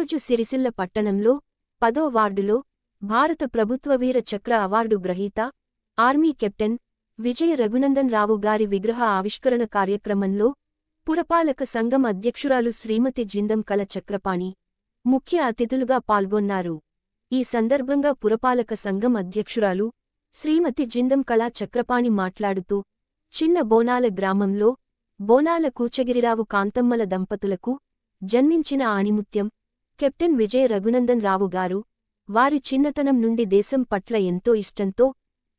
ఈరోజు సిరిసిల్ల పట్టణంలో పదో వార్డులో భారత ప్రభుత్వ వీర చక్ర అవార్డు గ్రహీత ఆర్మీ కెప్టెన్ విజయ రఘునందన్ రావు గారి విగ్రహ ఆవిష్కరణ కార్యక్రమంలో పురపాలక సంఘం అధ్యక్షురాలు శ్రీమతి జిందం కళ చక్రపాణి ముఖ్య అతిథులుగా పాల్గొన్నారు. ఈ సందర్భంగా పురపాలక సంఘం అధ్యక్షురాలు శ్రీమతి జిందం కళా చక్రపాణి మాట్లాడుతూ చిన్న బోనాల గ్రామంలో బోనాల కూచగిరిరావు కాంతమ్మల దంపతులకు జన్మించిన ఆణిముత్యం కెప్టెన్ విజయ రఘునందన్ రావు గారు వారి చిన్నతనం నుండి దేశం పట్ల ఎంతో ఇష్టంతో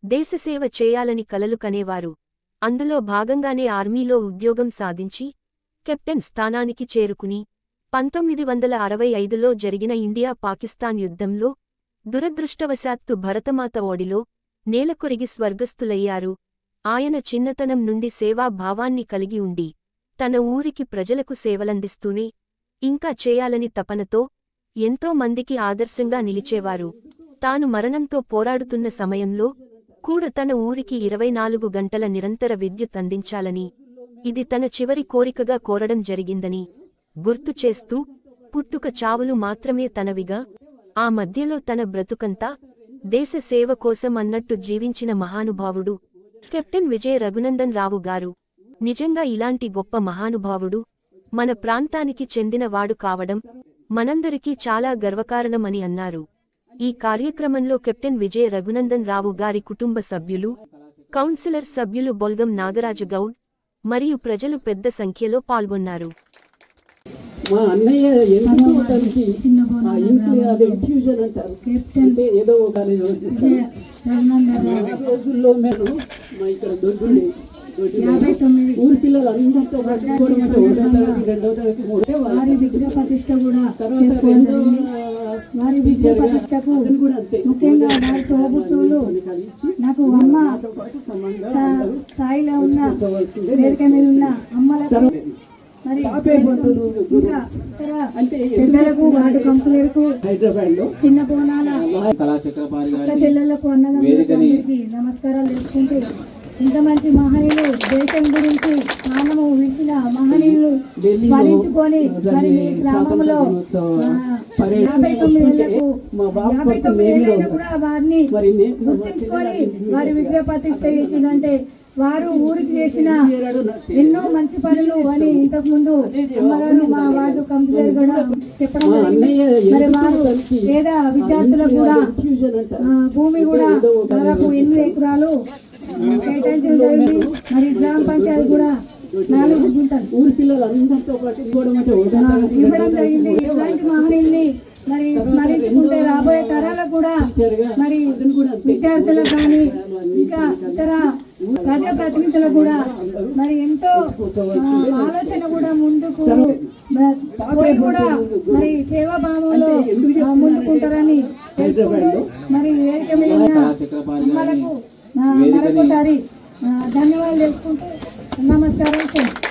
దేశసేవ చేయాలని కలలు కనేవారు అందులో భాగంగానే ఆర్మీలో ఉద్యోగం సాధించి కెప్టెన్ స్థానానికి చేరుకుని పంతొమ్మిది వందల అరవై ఐదులో జరిగిన ఇండియా పాకిస్తాన్ యుద్ధంలో దురదృష్టవశాత్తు భరతమాత ఓడిలో నేలకొరిగి స్వర్గస్థులయ్యారు. ఆయన చిన్నతనం నుండి సేవాభావాన్ని కలిగి ఉండి తన ఊరికి ప్రజలకు సేవలందిస్తూనే ఇంకా చేయాలని తపనతో ఎంతో మందికి ఆదర్శంగా నిలిచేవారు. తాను మరణంతో పోరాడుతున్న సమయంలో కూడా తన ఊరికి ఇరవై నాలుగు గంటల నిరంతర విద్యుత్ అందించాలని ఇది తన చివరి కోరికగా కోరడం జరిగిందని గుర్తు చేస్తూ పుట్టుక చావులు మాత్రమే తనవిగా ఆ మధ్యలో తన బ్రతుకంతా దేశ సేవ కోసం అన్నట్టు జీవించిన మహానుభావుడు కెప్టెన్ విజయ రఘునందన్ రావు గారు. నిజంగా ఇలాంటి గొప్ప మహానుభావుడు మన ప్రాంతానికి చెందినవాడు కావడం మనందరికీ చాలా గర్వకారణమని అన్నారు. ఈ కార్యక్రమంలో కెప్టెన్ విజయ రఘునందన్ రావు గారి కుటుంబ సభ్యులు కౌన్సిలర్ సభ్యులు బొల్గం నాగరాజు గౌడ్ మరియు ప్రజలు పెద్ద సంఖ్యలో పాల్గొన్నారు. మా అన్నయ్య ఆ ఇంటి అదే ఇన్ఫ్యూజన్ అంటారు. అంటే ఏదో ఒక రోజుల్లో మేము మా ఇక్కడ దొడ్డుండే ఊరి పిల్లలు అందరితో తరగతి మూడే వారి విగ్రహ ప్రతిష్ట కూడా. వారి విగ్రహ ప్రతిష్టకు ముఖ్యంగా వారి తోబుట్టువులు నాకు అమ్మ స్థాయిలో ఉన్న వేదిక మీద ఉన్న అమ్మలకు మరి ఇంకా పెద్దలకు వార్డు కంపులకు హైదరాబాద్లో చిన్న బోనాల చెల్లెళ్ళకు అన్నదమ్ములకు అందరికీ నమస్కారాలు తెలుసుకుంటూ ఇంత మంచి మహనీయులు దేశం గురించి ప్రాణము విడిచిన మహనీయులు స్మరించుకొని మరి మీ గ్రామంలో యాభై తొమ్మిది వస్తుంటే ఏళ్ళకు మా బాబు యాభై. కూడా వారిని గుర్తించుకొని వారి విగ్రహ ప్రతిష్ట చేసిందంటే వారు ఊరికి చేసిన ఎన్నో మంచి పనులు అని ఇంతకు ముందు అమ్మగారు మా వార్డు కౌన్సిలర్ కూడా చెప్పడం మరి వారు పేద విద్యార్థులకు కూడా భూమి కూడా దాదాపు ఎనిమిది ఎకరాలు కేటాయించడం జరిగింది మరి గ్రామ పంచాయతీ కూడా నాలుగు గుంటలు ఊరి పిల్లలు అందరితో పాటు ఇవ్వడం జరిగింది ఇలాంటి మహనీయుల్ని మరి స్మరించుకుంటే రాబోయే తరాలకు కూడా మరి. విద్యార్థులకు కానీ ఇంకా ఇతర ప్రజాప్రతినిధులకు కూడా మరి ఎంతో ఆలోచన కూడా ముందుకు పోయి కూడా మరి సేవాభావంలో ముందుకుంటారని మరి వేదిక మీద మరొకసారి ధన్యవాదాలు తెలుసుకుంటూ నమస్కారం